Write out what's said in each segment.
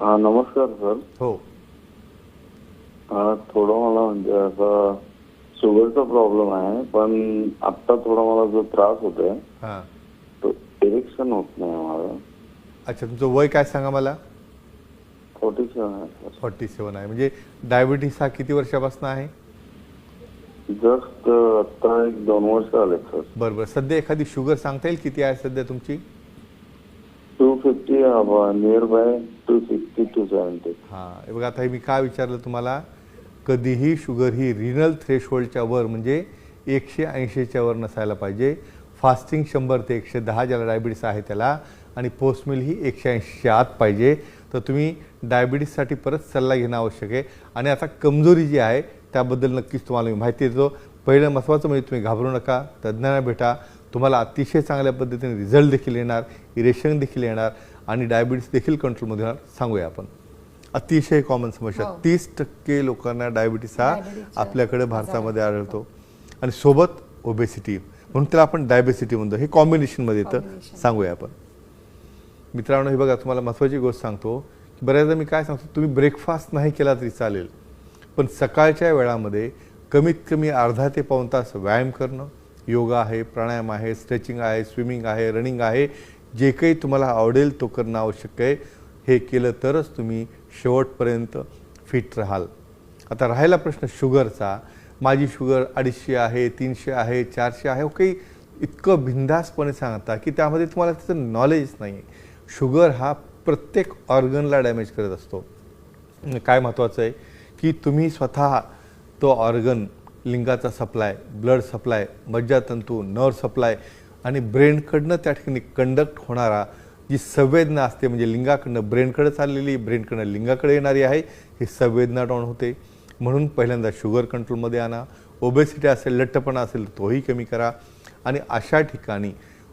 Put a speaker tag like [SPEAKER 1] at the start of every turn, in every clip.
[SPEAKER 1] हा नमस्कार सर.
[SPEAKER 2] हो.
[SPEAKER 1] हा थोडं मला म्हणजे असं शुगरचा प्रॉब्लेम आहे पण आत्ता थोडा मला जो त्रास होतोय
[SPEAKER 2] हां.
[SPEAKER 1] तो इरेक्शन होत नाही मला
[SPEAKER 2] अच्छा तुमचं वय काय सांगा मला?
[SPEAKER 1] फोर्टी सेवन आहे सर
[SPEAKER 2] फॉर्टी सेवन आहे. म्हणजे डायबिटीस हा किती वर्षापासून आहे?
[SPEAKER 1] जस्ट आत्ता एक दोन वर्ष आले सर
[SPEAKER 2] बरं बरं. सध्या एखादी शुगर सांगता येईल किती आहे सध्या तुमची?
[SPEAKER 1] Two fifty nearby two sixty two seventy
[SPEAKER 2] हां बघा आता हे मी काय विचारलं तुम्हाला? कधीही शुगर ही रिनल थ्रेशहोल्डच्या वर म्हणजे एकशे ऐंशीच्या वर नसायला पाहिजे. फास्टिंग शंभर ते एकशे दहा ज्याला डायबिटीस आहे त्याला आणि पोस्टमिल ही एकशे ऐंशीच्या आत पाहिजे. तर तुम्ही डायबिटीससाठी परत सल्ला घेणं आवश्यक आहे. आणि आता कमजोरी जी आहे त्याबद्दल नक्कीच तुम्हाला मी माहिती देतो. पहिलं महत्त्वाचं म्हणजे तुम्ही घाबरू नका तज्ज्ञांना भेटा. तुम्हाला अतिशय चांगल्या पद्धतीने रिझल्ट देखील येणार इरेशन देखील येणार आणि डायबिटीस देखील कंट्रोलमध्ये येणार सांगूया आपण. अतिशय कॉमन समस्या.
[SPEAKER 3] हो.
[SPEAKER 2] तीस टक्के लोकांना डायबिटीस हा आपल्याकडे भारतामध्ये आढळतो. आणि सोबत ओबेसिटी म्हणून त्याला आपण डायबेसिटी म्हणतो. हे कॉम्बिनेशनमध्ये येतं. सांगूया आपण. मित्रांनो हे बघा तुम्हाला महत्त्वाची गोष्ट सांगतो की बऱ्याचदा मी काय सांगतो तुम्ही ब्रेकफास्ट नाही केला तरी चालेल. पण सकाळच्या वेळामध्ये कमीत कमी अर्धा ते पाऊण तास व्यायाम करणं योगा आहे प्राणायाम आहे स्ट्रेचिंग आहे स्विमिंग आहे रनिंग आहे जे काही तुम्हाला आवडेल तो करणं आवश्यक आहे. हे केलं तरच तुम्ही शेवटपर्यंत फिट राहाल. आता राहिला प्रश्न शुगरचा. माझी शुगर अडीचशे आहे तीनशे आहे चारशे आहे हो काही इतकं बिंदासपणे सांगता की त्यामध्ये तुम्हाला त्याचं नॉलेज नाही शुगर हा प्रत्येक ऑर्गनला डॅमेज करत असतो. काय महत्त्वाचं आहे की तुम्ही स्वतः तो ऑर्गन लिंगाचा सप्लाय ब्लड सप्लाय मज्जातंतू नर्व सप्लाय आणि ब्रेनकडनं त्या ठिकाणी कंडक्ट होणारा जी संवेदना असते म्हणजे लिंगाकडनं ब्रेनकडे चाललेली ब्रेनकडनं लिंगाकडे येणारी आहे ही संवेदना डाऊन होते. म्हणून पहिल्यांदा शुगर कंट्रोलमध्ये आणा. ओबेसिटी असेल लठ्ठपणा असेल तोही कमी करा. आणि अशा ठिकाणी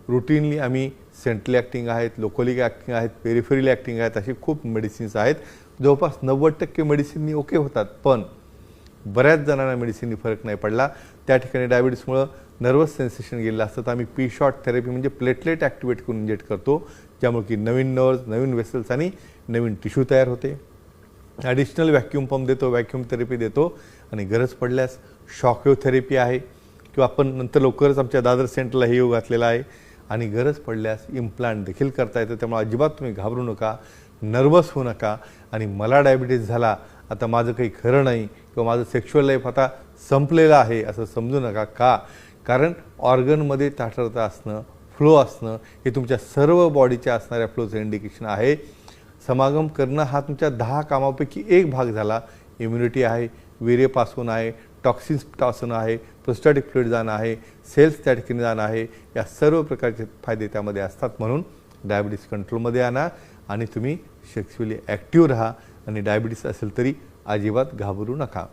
[SPEAKER 2] रुटीनली आम्ही सेंट्रल ॲक्टिंग आहेत लोकलिक ॲक्टिंग आहेत पेरिफेरल ॲक्टिंग आहेत अशी खूप मेडिसिन्स आहेत. जवळपास नव्वद टक्के मेडिसिननी ओके होतात. पण बऱ्याच जणांना मेडिसिननी फरक नाही पडला. त्या ठिकाणी डायबिटीसमुळं नर्वस सेन्सेशन गेलेलं असतं. तर आम्ही पी शॉट थेरपी म्हणजे प्लेटलेट ॲक्टिवेट करून इंजेक्ट करतो. ज्यामुळे की नवीन नर्व्स नवीन वेसल्स आणि नवीन टिश्यू तयार होते. ॲडिशनल व्हॅक्यूम पंप देतो व्हॅक्यूम थेरपी देतो. आणि गरज पडल्यास शॉकवेव थेरपी आहे. किंवा आपण नंतर लवकरच आमच्या दादर सेंटरला हे योग घातलेला आहे. आणि गरज पडल्यास इम्प्लांट देखील करता येतं. त्यामुळे अजिबात तुम्ही घाबरू नका. नर्वस होऊ नका. आणि मला डायबिटीस झाला आता माझं काही खरं नाही किंवा माझं सेक्शुअल लाईफ आता संपलेलं आहे असं समजू नका. का? कारण ऑर्गनमध्ये ताठरता असणं फ्लो असणं हे तुमच्या सर्व बॉडीच्या असणाऱ्या फ्लोचं इंडिकेशन आहे. समागम करणं हा तुमच्या दहा कामापैकी एक भाग झाला. इम्युनिटी आहे वीर्यपासून आहे टॉक्सिन्सपासून आहे प्रोस्टॅटिक फ्लुइड जाणं आहे सेल्स त्या ठिकाणी जाणं आहे. या सर्व प्रकारचे फायदे त्यामध्ये असतात म्हणून डायबिटीस कंट्रोलमध्ये आणा आणि तुम्ही सेक्स्युअली ॲक्टिव्ह राहा. आणि डायबिटीस असेल तरी अजिबात घाबरू नका.